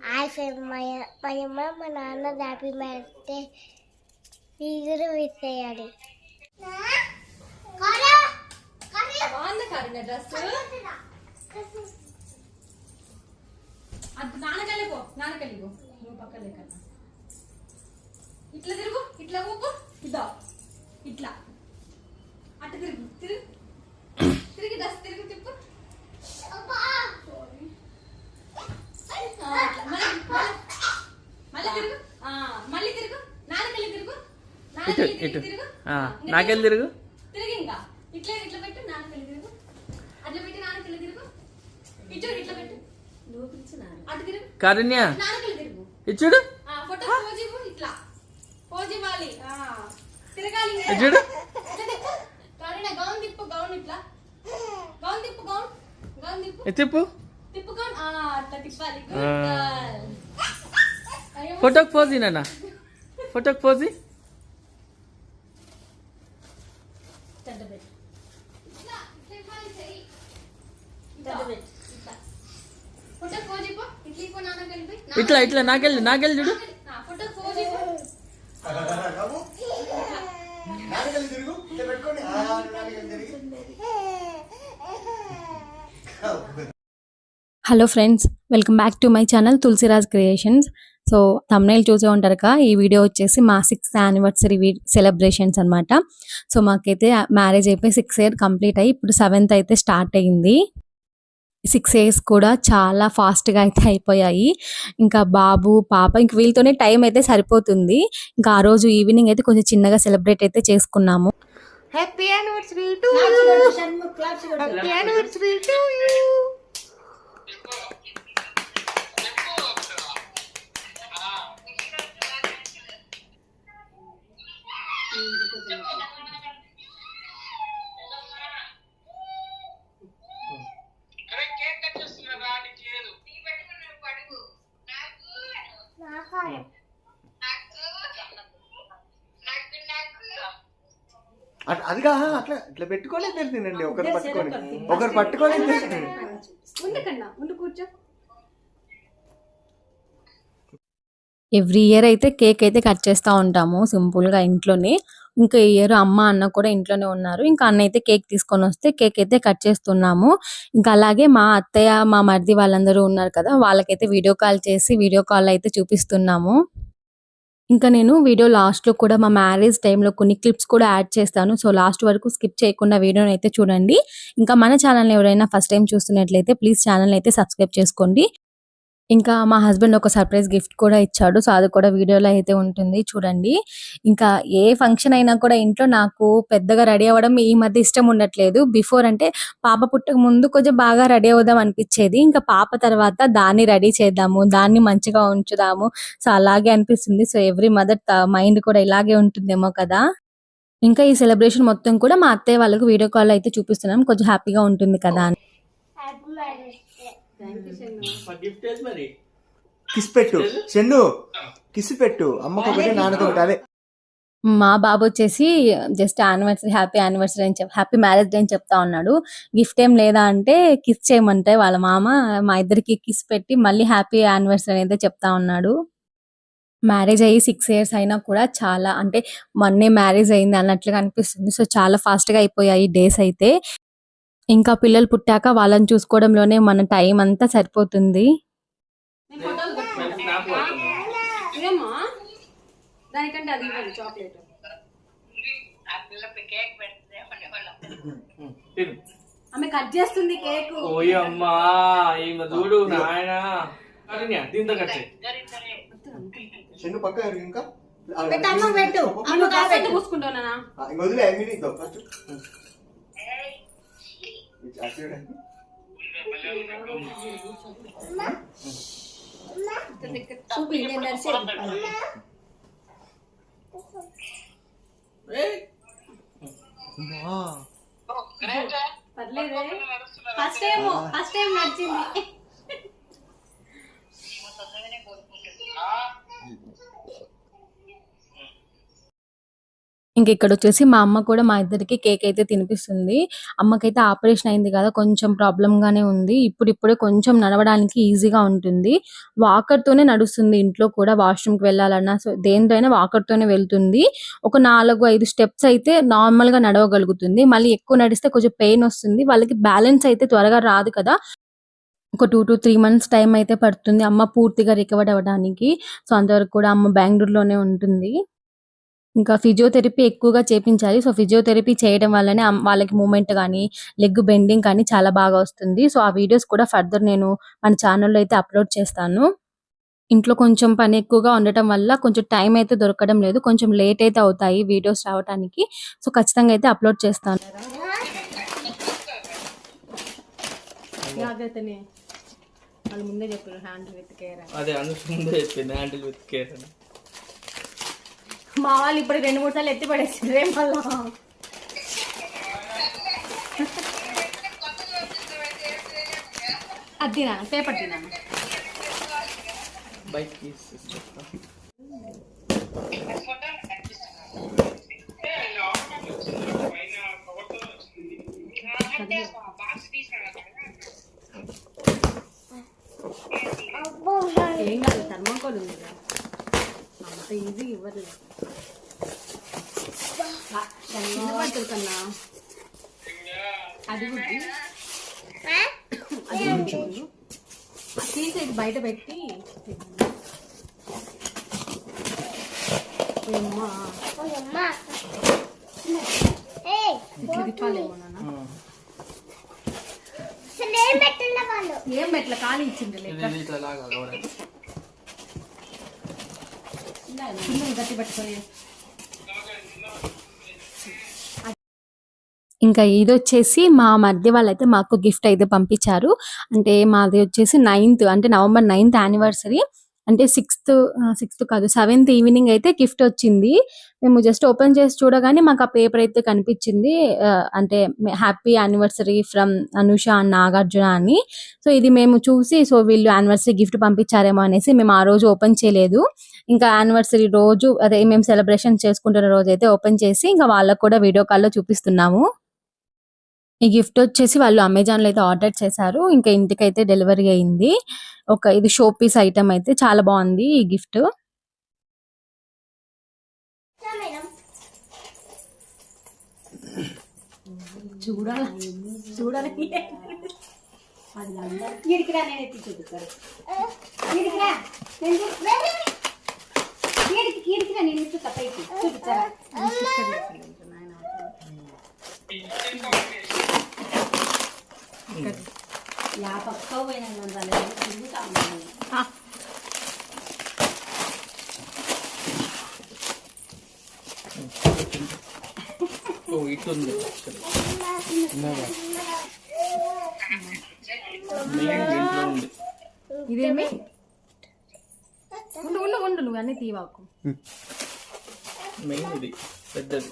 Hi friend మా మా అమ్మ మా నాన్న హ్యాపీ మ్యారేజ్ మీరు విష్ చేయాలి డ్రెస్? అది నాన్నకెళ్ళిపో నాన్నకెళ్ళిపో నువ్వు పక్కన లేకన్నా. ఇట్లా తిరుగు ఇట్లా ఊపు ఇద్దా ఇట్లా. అట్ట తిరుగు తిరుగు. తిరిగి డ్రెస్ తిరుగు తిప్పు ఆ, అట్లా. మళ్ళీ మళ్ళీ- మళ్ళీ తిరుగు ఆ, మళ్ళీ తిరుగు నాన్నకెళ్ళి తిరుగు ఇటు నాకెళ్ళి తిరుగు తిరిగి ఇంకా ఇట్లా ఇట్లా పెట్టు నాన్నకెళ్ళి తిరుగు అట్లా పెట్టి నాన్నకెళ్ళి తిరుగు ఇటు ఇట్లా పెట్టు అటు తిరుగు కారుణ్య నాన్నకెళ్ళి తిరుగు ఇచ్చుడు ఫోటో పోజ్ ఇట్లా పోజ్ తిరగాలి. చూడు. తిప్పు కరుణ గౌన్ తిప్పు గౌన్ ఇట్లా గౌన్ తిప్పు గౌన్ గౌన్ తిప్పు ఇది తిప్పు తిప్పు గౌన్ ఆ, అట్లా తిప్పాలి ఫోటోకి పోజ్ నాన్న ఫోటోకి పోజ్. ఇట్లా, ఇట్లా నాకెళ్ళి నాకెళ్ళి చూడు పెట్టుకోండి hello friends welcome back to my channel Tulasiraj creations so thumbnail చూసే ఉంటారు కదా ఈ వీడియో వచ్చేసి మా సిక్స్త్ యానివర్సరీ సెలబ్రేషన్స్ అన్నమాట. సో మాకైతే మ్యారేజ్ అయిపోయి సిక్స్ ఇయర్ కంప్లీట్ అయ్యి ఇప్పుడు సెవెంత్ అయితే స్టార్ట్ అయ్యింది. సిక్స్ ఇయర్స్ కూడా చాలా ఫాస్ట్గా అయితే అయిపోయాయి. ఇంకా బాబు పాప ఇంక వీళ్ళతోనే టైం అయితే సరిపోతుంది. ఇంకా ఆ రోజు ఈవినింగ్ అయితే కొంచెం చిన్నగా సెలబ్రేట్ అయితే చేసుకున్నాము. Happy anniversary to happy anniversary to you అది కా అట్లా ఇట్లా పెట్టుకొని. ఇద్దరు తినండి ఒకరు పట్టుకొని ఒకరు పట్టుకొని కూర్చో. ఎవ్రీ ఇయర్ అయితే కేక్ అయితే కట్ చేస్తూ ఉంటాము సింపుల్గా ఇంట్లోనే. ఇంకా ఈ ఇయర్ అమ్మ అన్న కూడా ఇంట్లోనే ఉన్నారు. ఇంకా అన్న అయితే కేక్ తీసుకొని వస్తే కేక్ అయితే కట్ చేస్తున్నాము. ఇంకా అలాగే మా అత్తయ్య మా మరిది వాళ్ళందరూ ఉన్నారు కదా వాళ్ళకైతే వీడియో కాల్ చేసి వీడియో కాల్ అయితే చూపిస్తున్నాము. ఇంకా నేను వీడియో లాస్ట్లో కూడా మా మ్యారేజ్ టైంలో కొన్ని క్లిప్స్ కూడా యాడ్ చేస్తాను. సో లాస్ట్ వరకు స్కిప్ చేయకుండా వీడియోని అయితే చూడండి. ఇంకా మన ఛానల్ని ఎవరైనా ఫస్ట్ టైం చూస్తున్నట్లయితే ప్లీజ్ ఛానల్ని అయితే సబ్స్క్రైబ్ చేసుకోండి. ఇంకా మా హస్బెండ్ ఒక సర్ప్రైజ్ గిఫ్ట్ కూడా ఇచ్చాడు. సో అది కూడా వీడియోలో అయితే ఉంటుంది. చూడండి. ఇంకా ఏ ఫంక్షన్ అయినా కూడా ఇంట్లో నాకు పెద్దగా రెడీ అవ్వడం ఈ మధ్య ఇష్టం ఉండట్లేదు. బిఫోర్ అంటే పాప పుట్టక ముందు కొంచెం బాగా రెడీ అవుదాం అనిపించేది. ఇంకా పాప తర్వాత దాన్ని రెడీ చేద్దాము దాన్ని మంచిగా ఉంచుదాము. సో అలాగే అనిపిస్తుంది. సో ఎవ్రీ మదర్ మైండ్ కూడా ఇలాగే ఉంటుందేమో కదా. ఇంకా ఈ సెలబ్రేషన్ మొత్తం కూడా మా అత్తయ్య వాళ్ళకు వీడియో కాల్ అయితే చూపిస్తున్నాం. కొంచెం హ్యాపీగా ఉంటుంది కదా అని హ్యాపీ మ్యారేజ్ గిఫ్ట్ మరి కిస్ పెట్టు. చెన్ను కిస్ పెట్టు. అమ్మకు ఒకటి నాన్నకు ఒకటి అదే మా బాబు వచ్చేసి జస్ట్ యానివర్సరీ హ్యాపీ యానివర్సరీ అని చెప్ హ్యాపీ మ్యారేజ్ డే అని చెప్తా ఉన్నాడు. గిఫ్ట్ ఏం లేదా అంటే కిస్ చేయమంటే వాళ్ళ మామ మా ఇద్దరికి కిస్ పెట్టి మళ్ళీ హ్యాపీ యానివర్సరీ అయితే చెప్తా ఉన్నాడు. మ్యారేజ్ అయ్యి సిక్స్ ఇయర్స్ అయినా కూడా చాలా అంటే మొన్నే మ్యారేజ్ అయింది అన్నట్లుగా అనిపిస్తుంది. సో చాలా ఫాస్ట్గా అయిపోయాయి డేస్ అయితే. ఇంకా పిల్లలు పుట్టాక వాళ్ళని చూసుకోవడంలోనే మన టైం అంతా సరిపోతుంది. నేను ఫోటోలు పెట్టుకుంటా. ఇదేమ్మా? దానికంటే అది ఇవ్వండి చాక్లెట్. ఆమె కట్ చేస్తుంది కేక్. ఓయమ్మా ఈమె చూడు నాయన. కారుణ్య దీంతో కట్ చేయి. చెన్ను పక్క ఇంకా? పెట్టు, పూసుకుంటానా వదిలే ఫస్ట్. ఇది అటు చూడండి. చూపి నేను నడిచేది అమ్మా. పర్లేదే ఫస్ట్ టైం ఫస్ట్ టైం నడిచింది ఇంక ఇక్కడ వచ్చేసి మా అమ్మ కూడా మా ఇద్దరికి కేక్ అయితే తినిపిస్తుంది. అమ్మకైతే ఆపరేషన్ అయింది కదా కొంచెం ప్రాబ్లంగానే ఉంది. ఇప్పుడు ఇప్పుడే కొంచెం నడవడానికి ఈజీగా ఉంటుంది. వాకర్ తోనే నడుస్తుంది ఇంట్లో కూడా వాష్రూమ్కి వెళ్ళాలన్నా సో దేనితోనే వాకర్ తోనే వెళ్తుంది. ఒక నాలుగు ఐదు స్టెప్స్ అయితే నార్మల్గా నడవగలుగుతుంది. మళ్ళీ ఎక్కువ నడిస్తే కొంచెం పెయిన్ వస్తుంది. వాళ్ళకి బ్యాలెన్స్ అయితే త్వరగా రాదు కదా. ఒక two to three months time అయితే పడుతుంది అమ్మ పూర్తిగా రికవర్ అవ్వడానికి. సో అంతవరకు కూడా అమ్మ బెంగళూరులోనే ఉంటుంది. ఇంకా ఫిజియోథెరపీ ఎక్కువగా చేపించాలి. సో ఫిజియోథెరపీ చేయడం వల్లనే వాళ్ళకి మూమెంట్ కానీ లెగ్ బెండింగ్ కానీ చాలా బాగా వస్తుంది. సో ఆ వీడియోస్ కూడా ఫర్దర్ నేను మన ఛానల్లో అయితే అప్లోడ్ చేస్తాను. ఇంట్లో కొంచెం పని ఎక్కువగా ఉండటం వల్ల కొంచెం టైం అయితే దొరకడం లేదు. కొంచెం లేట్ అయితే అవుతాయి వీడియోస్ రావడానికి సో ఖచ్చితంగా అయితే అప్లోడ్ చేస్తాను. ముందే చెప్పారు హ్యాండ్ విత్ కేర్ అదే ముందే చెప్పింది హ్యాండిల్ విత్ కేర్ అని. మా వాళ్ళు ఇప్పుడు రెండు మూడు సార్లు ఎత్తి పడేసారు మళ్ళా. అది తినాను పేపర్ తినాను బైక్ తీసి అబ్బో ఏం కాదు థర్మాకోల్ ఉంది. అంత ఈజీ ఇవ్వట్లేదు. పడుతుంది కన్నా. అది? అది. తీసి బయట పెట్టి ఏం మెట్ల ఖాళీ చిన్నది గట్టి పట్టుకొని ఇంకా ఇది వచ్చేసి మా మధ్య వాళ్ళైతే మాకు గిఫ్ట్ అయితే పంపించారు. అంటే మాది వచ్చేసి నైన్త్ అంటే నవంబర్ నైన్త్ యానివర్సరీ. అంటే సిక్స్త్ సిక్స్త్ కాదు సెవెంత్ ఈవినింగ్ అయితే గిఫ్ట్ వచ్చింది. మేము జస్ట్ ఓపెన్ చేసి చూడగానే మాకు ఆ పేపర్ అయితే కనిపించింది. అంటే happy anniversary from Anusha and Nagarjuna అని. సో ఇది మేము చూసి సో వీళ్ళు యానివర్సరీ గిఫ్ట్ పంపించారేమో అనేసి మేము ఆ రోజు ఓపెన్ చేయలేదు. ఇంకా యానివర్సరీ రోజు అదే మేము సెలబ్రేషన్ చేసుకుంటున్న రోజు అయితే ఓపెన్ చేసి ఇంకా వాళ్ళకు కూడా వీడియో కాల్లో చూపిస్తున్నాము. ఈ గిఫ్ట్ వచ్చేసి వాళ్ళు అమెజాన్లో అయితే ఆర్డర్ చేశారు. ఇంకా ఇంటికి అయితే డెలివరీ అయింది. ఒక ఇది షో పీస్ ఐటమ్ అయితే చాలా బాగుంది ఈ గిఫ్ట్. చూడాలి? చూడాలి? నేను ఎత్తి చూపిస్తాను ఇడికిరా నేను ఇడికి ఇడికిరా నేను ఎత్తు పైకి చూపిస్తారా యా పక్క పోయినా ఓ ఇదేమి ఉండు ఉండు ఉండు నువ్వు అన్నీ తీవాకు మెయిన్ ఇది పెద్దది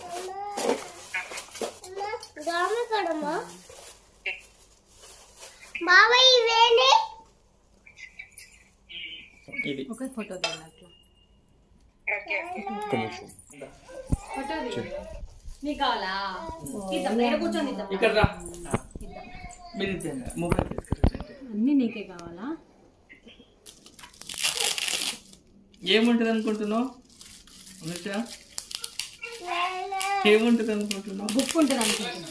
ఇది. ఒకే ఫోటో నీకు. కావాలా? కూర్చొని ఇక్కడ రా. మీరు ఇద్దండి మొబైల్ తీసుకురండి అన్నీ నీకే కావాలా? ఏముంటది అనుకుంటున్నావు? ఏముంటది అనుకుంటున్నావు? బుక్ ఉంటుంది అనుకుంటున్నా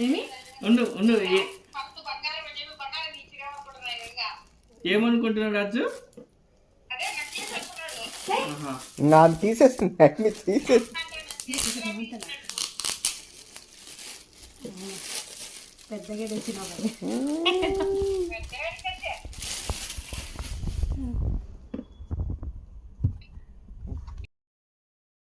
ఏమి? ఉండు ఉండు ఏ- ఏమనుకుంటున్నావు రాజు? ఆహా. నాది తీసేసింది అన్ని తీసేసి పెద్దగా తెచ్చినావు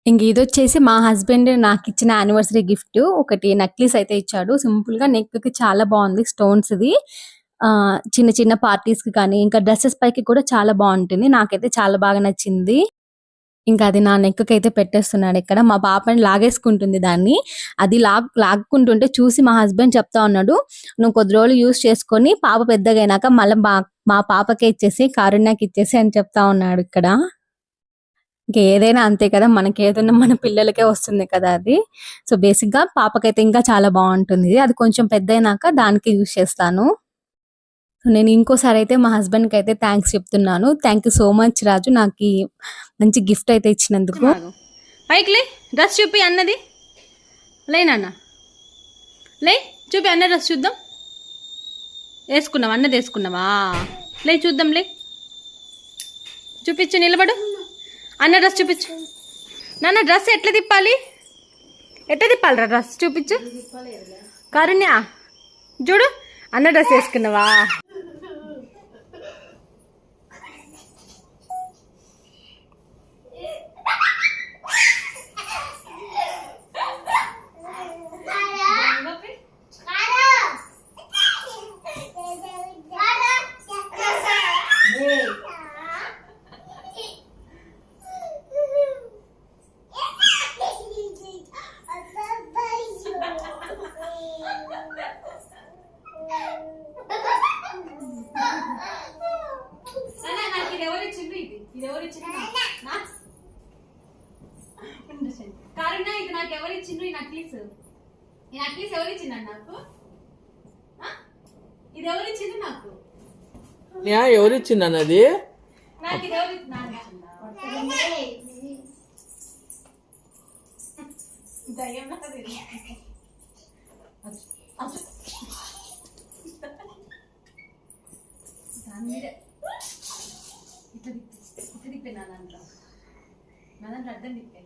ఇంక ఇది వచ్చేసి మా హస్బెండ్ నాకు ఇచ్చిన యానివర్సరీ గిఫ్ట్. ఒకటి నెక్లెస్ అయితే ఇచ్చాడు. సింపుల్గా నెక్కి చాలా బాగుంది. స్టోన్స్ ది. చిన్న చిన్న పార్టీస్కి కానీ ఇంకా డ్రెస్సెస్ పైకి కూడా చాలా బాగుంటుంది. నాకైతే చాలా బాగా నచ్చింది. ఇంకా అది నా నెక్కి అయితే పెట్టేస్తున్నాడు ఇక్కడ. మా పాపని లాగేసుకుంటుంది దాన్ని. అది లాగ్ లాక్కుంటుంటే చూసి మా హస్బెండ్ చెప్తా ఉన్నాడు నువ్వు కొద్ది రోజులు యూస్ చేసుకొని పాప పెద్దగా అయినాక మళ్ళీ మా మా పాపకే ఇచ్చేసి కారుణ్యకి ఇచ్చేసి అని చెప్తా ఉన్నాడు ఇక్కడ. ఇంకా ఏదైనా అంతే కదా మనకి ఏదైనా మన పిల్లలకే వస్తుంది కదా అది. సో బేసిక్గా పాపకైతే ఇంకా చాలా బాగుంటుంది. అది కొంచెం పెద్ద అయినాక దానికి యూజ్ చేస్తాను. నేను ఇంకోసారి అయితే మా హస్బెండ్కి అయితే థ్యాంక్స్ చెప్తున్నాను. Thank you so much Raju నాకు ఈ మంచి గిఫ్ట్ అయితే ఇచ్చినందుకు. పైకి లే డ్రెస్ చూపి అన్నది. లేనన్నా లే చూపి అన్న డ్రెస్ చూద్దాం. వేసుకున్నావా? అన్నది వేసుకున్నావా? లే చూద్దాం లే. చూపించు నిలబడు. అన్న డ్రెస్ చూపించు. నాన్న డ్రెస్ ఎట్లా తిప్పాలి? ఎట్లా తిప్పాలి డ్రెస్ చూపించు. కారుణ్య చూడు అన్న డ్రెస్ వేసుకున్నావా? ఇది ఇది ఎవరు శని. కారుణ్య ఇది నాకు ఎవరు ఇచ్చిండ్రు ఈ నక్లీస్ ఈ నక్లీస్ ఎవరు ఇచ్చిండ్రు నాకు ఆ? ఇది ఎవరు ఇచ్చిండ్రు నాకు న్యా ఎవరిచ్చింది అన్నది నాకు ఇది ఎవరు ఇచ్చిందా? దయ్యం. దాని మీదే. ఇట్లా తిప్పి ఇట్లా తిప్పి నా దాంట్లో. నా దాంట్లో అర్థం తిప్పే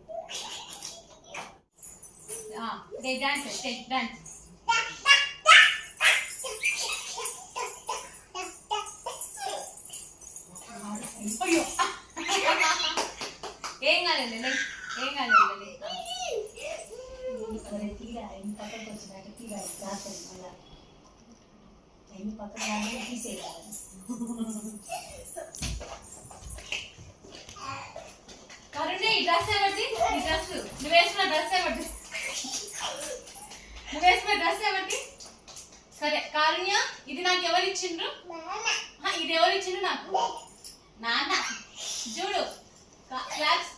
డాన్స్ డాన్స్. ఏం కాలేదు లే. ఏం కాలేదు పక్కన తీసేయాలి ఈ డ్రెస్ ఎవరిది ఈ డ్రెస్ నువ్వు వేసుకున్న డ్రెస్ ఎవరిది నువ్వు వేసుకున్న డ్రెస్ ఎవరిది సరే కారుణ్య ఇది నాకు ఎవరు ఇచ్చిండ్రు ఆ, ఇది ఎవరు ఇచ్చిండ్రు నాకు నాన్న చూడు కా- క్లాప్స్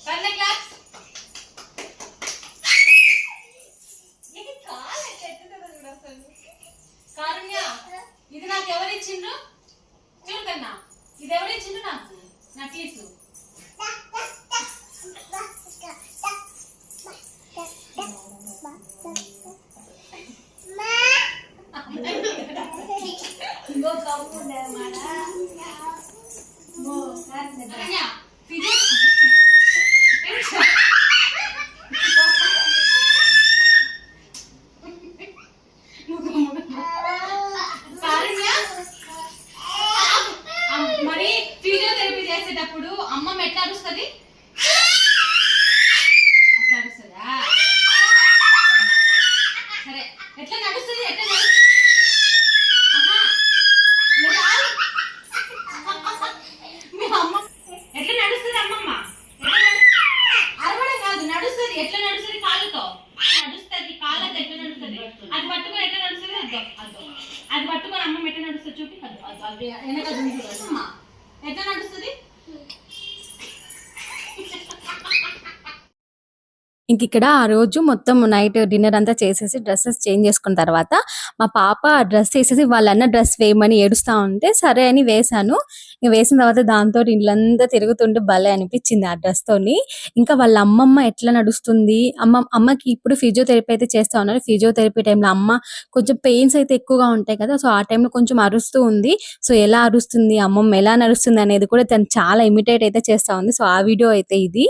కన్న క్లాప్స్ ఇది కాలు ఎట్లా ఎత్తుతుందో చూడు అసలు. కారుణ్య ఇది నాకు ఎవరు ఇచ్చిండ్రు? చూడు కన్నా. ఇది ఎవరు ఇచ్చిండ్రు నాకు? నా టీసు ఇంకో నక్లీసు కన్య, ఇది- కారుణ్య, అమ్- మరి ఫిజియోథెరపీ చేసేటప్పుడు అమ్మ ఎట్లా అరుస్తుంది అట్లా అరుస్తుందా సరే ఎట్లా నడుస్తుంది ఎట్లా నడు ఆహా. నువ్వు రాదు. మీ అమ్మ ఎట్లా నడుస్తుంది అమ్మమ్మ ఎట్లా నడు- అరవడం కాదు నడుస్తుంది ఎట్లా నడుస్తుంది కాళ్ళతో నడుస్తుంది కాళ్ళతో ఎట్లా నడుస్తుంది అది పట్టుకొని ఎట్లా నడుస్తుంది అదో అదో అది పట్టుకొని అమ్మమ్మ ఎట్లా నడుస్తుంది చూపి అదో అదో అది వెనక చూడు అమ్మ ఎట్లా నడుస్తుంది ఇంక ఇక్కడ ఆ రోజు మొత్తం నైట్ డిన్నర్ అంతా చేసేసి డ్రెస్సెస్ చేంజ్ చేసుకున్న తర్వాత మా పాప ఆ డ్రెస్ వేసేసి వాళ్ళన్న డ్రెస్ వేయమని ఏడుస్తా ఉంటే సరే అని వేశాను. ఇంక వేసిన తర్వాత దాంతో ఇళ్ళంతా తిరుగుతుంటే భలే అనిపించింది ఆ డ్రెస్ తోని. ఇంకా వాళ్ళ అమ్మమ్మ ఎట్లా నడుస్తుంది? అమ్మ అమ్మకి ఇప్పుడు ఫిజియోథెరపీ అయితే చేస్తా ఉన్నారు. ఫిజియోథెరపీ టైంలో అమ్మ కొంచెం పెయిన్స్ అయితే ఎక్కువగా ఉంటాయి కదా సో ఆ టైంలో కొంచెం అరుస్తూ ఉంది. సో ఎలా అరుస్తుంది? అమ్మమ్మ ఎలా నడుస్తుంది? అనేది కూడా తను చాలా ఇమిటేట్ అయితే చేస్తా ఉంది. సో ఆ వీడియో అయితే ఇది.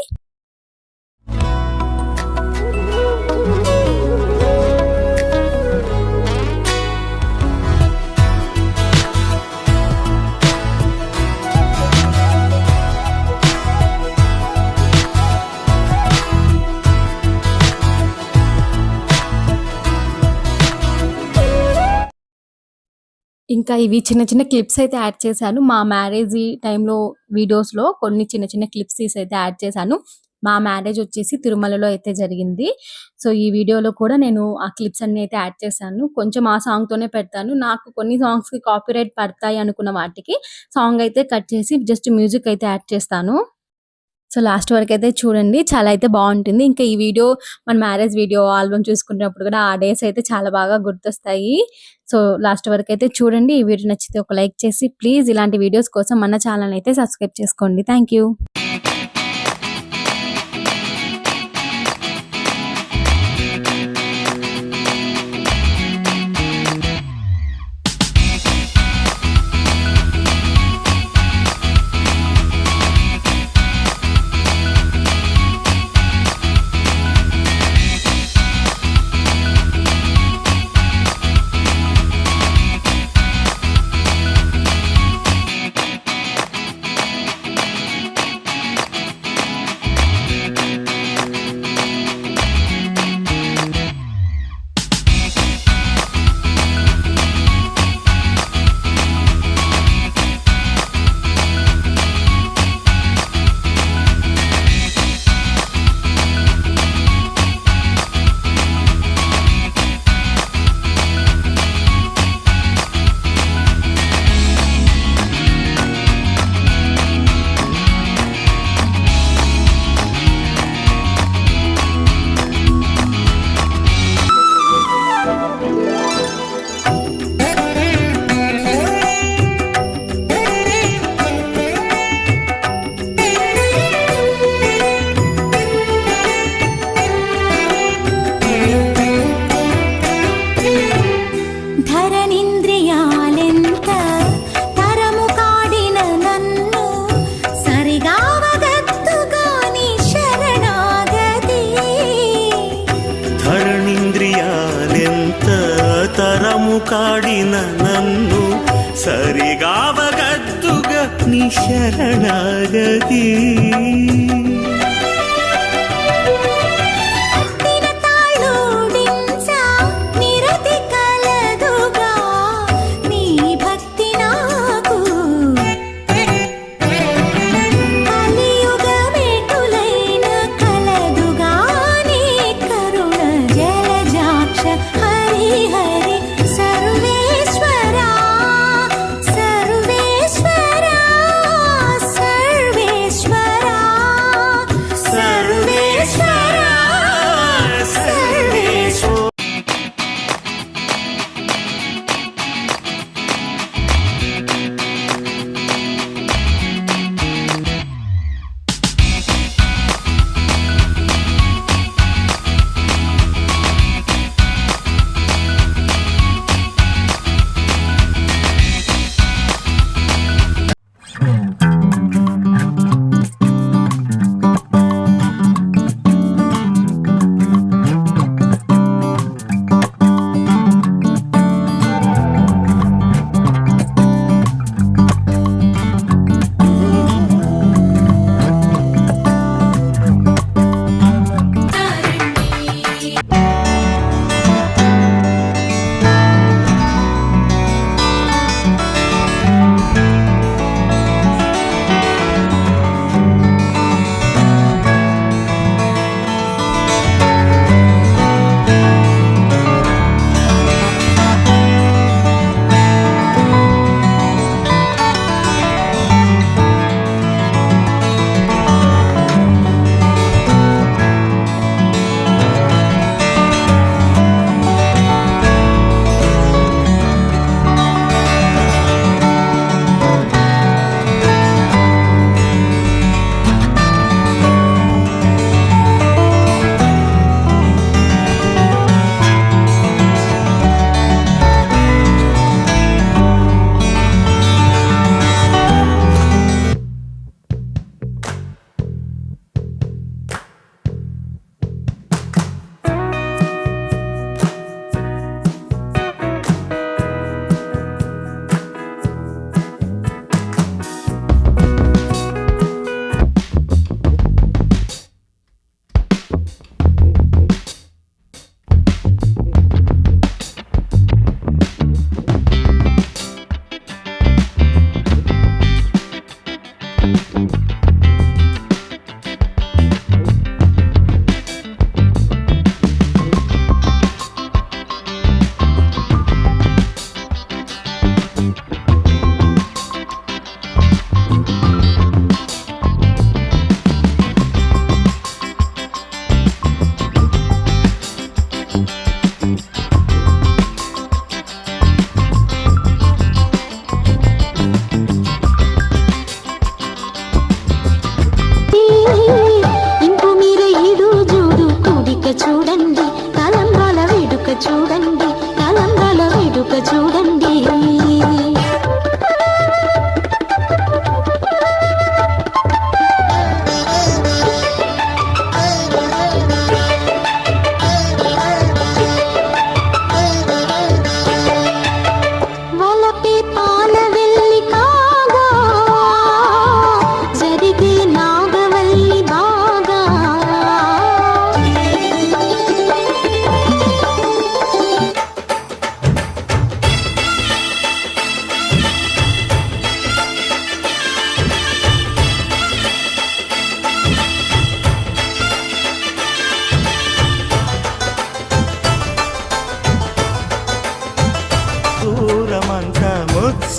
ఇంకా ఇవి చిన్న చిన్న క్లిప్స్ అయితే యాడ్ చేశాను. మా మ్యారేజ్ టైంలో వీడియోస్లో కొన్ని చిన్న చిన్న క్లిప్స్ తీసి అయితే యాడ్ చేశాను. మా మ్యారేజ్ వచ్చేసి తిరుమలలో అయితే జరిగింది. సో ఈ వీడియోలో కూడా నేను ఆ క్లిప్స్ అన్ని అయితే యాడ్ చేశాను. కొంచెం ఆ సాంగ్తోనే పెడతాను. నాకు కొన్ని సాంగ్స్కి కాపీరైట్ పడతాయి అనుకున్న వాటికి సాంగ్ అయితే కట్ చేసి జస్ట్ మ్యూజిక్ అయితే యాడ్ చేస్తాను. సో లాస్ట్ వరకు అయితే చూడండి. చాలా అయితే బాగుంటుంది. ఇంకా ఈ వీడియో మన మ్యారేజ్ వీడియో ఆల్బమ్ చూసుకునేటప్పుడు కూడా ఆ డేస్ అయితే చాలా బాగా గుర్తొస్తాయి. సో లాస్ట్ వరకు అయితే చూడండి. ఈ వీడియో నచ్చితే ఒక లైక్ చేసి ప్లీజ్ ఇలాంటి వీడియోస్ కోసం మన ఛానల్ అయితే సబ్స్క్రైబ్ చేసుకోండి. థ్యాంక్ సరిగావగద్దుగా నీ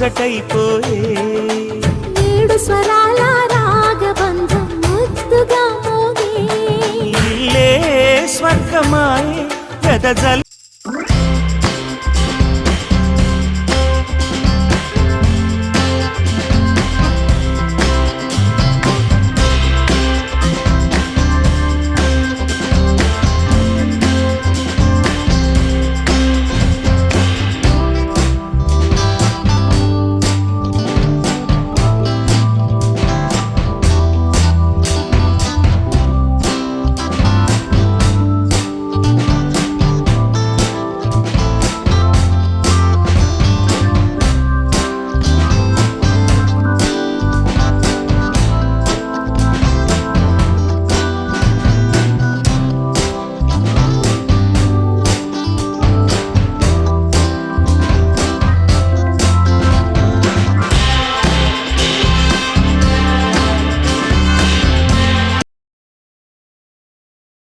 ఒక్కటైపోయే ఏడు స్వరాల రాగబంధం ముద్దుగా మోగే ఇల్లే స్వర్గమాయే వెదజల్